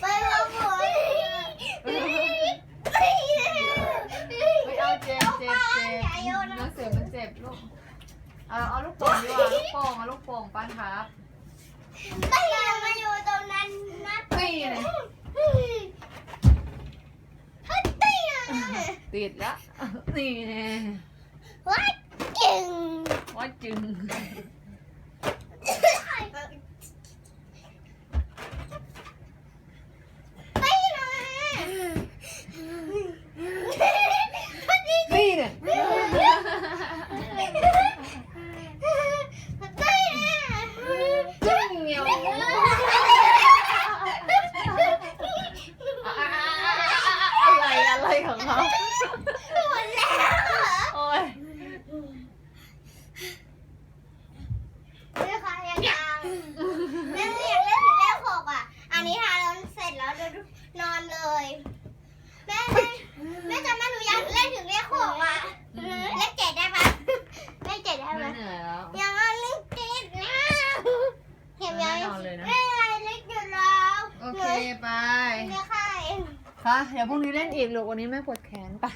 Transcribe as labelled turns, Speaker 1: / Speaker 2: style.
Speaker 1: ไปเอาหัว
Speaker 2: ไม่เอาเจ็บเจ็บเจ็บน้องเสือมันเจ็บลูก เอาเอาลูกโป่งดีกว่าลูกโป่งเอาลูกโป่งป้านครับ
Speaker 1: ไปมาอยู่ตรงนั้นนะ
Speaker 2: นี่เลย
Speaker 1: ฮัตตี้
Speaker 2: ติดล้วนี่แน่
Speaker 1: วัดจึง
Speaker 2: ว่าจึง
Speaker 1: ไปมา
Speaker 2: นี่เนี่ย
Speaker 1: ไปมา
Speaker 2: จึงเหนียว อะไรอะไรของเขา
Speaker 1: หมดแล้ว
Speaker 2: โอ้ย
Speaker 1: ไม่ค่ะยังยังแม่อยากเล่นถึงเลขหกอะ อันนี้ทาแล้วเสร็จแล้วเดี๋ยวนอนเลย แม่แม่แม่จำแม่หนูอยากเล่นถึงเลขหกอะเลขเจ็ดได้ปะเลขเจ็ดได้
Speaker 2: ไม่
Speaker 1: ปะ
Speaker 2: เหนื่อยแล้ว
Speaker 1: ยังเอาเลขเจ็ดนะเห็นยัง
Speaker 2: แน่นอนเลยนะ
Speaker 1: เลขอะไรเลขเจ็ดแล้ว
Speaker 2: โอเคไป
Speaker 1: เลขใะ
Speaker 2: เดี๋ยวพรุ่งนี้เล่นอีกลูกวันนี้ไม่ปวดแขนไป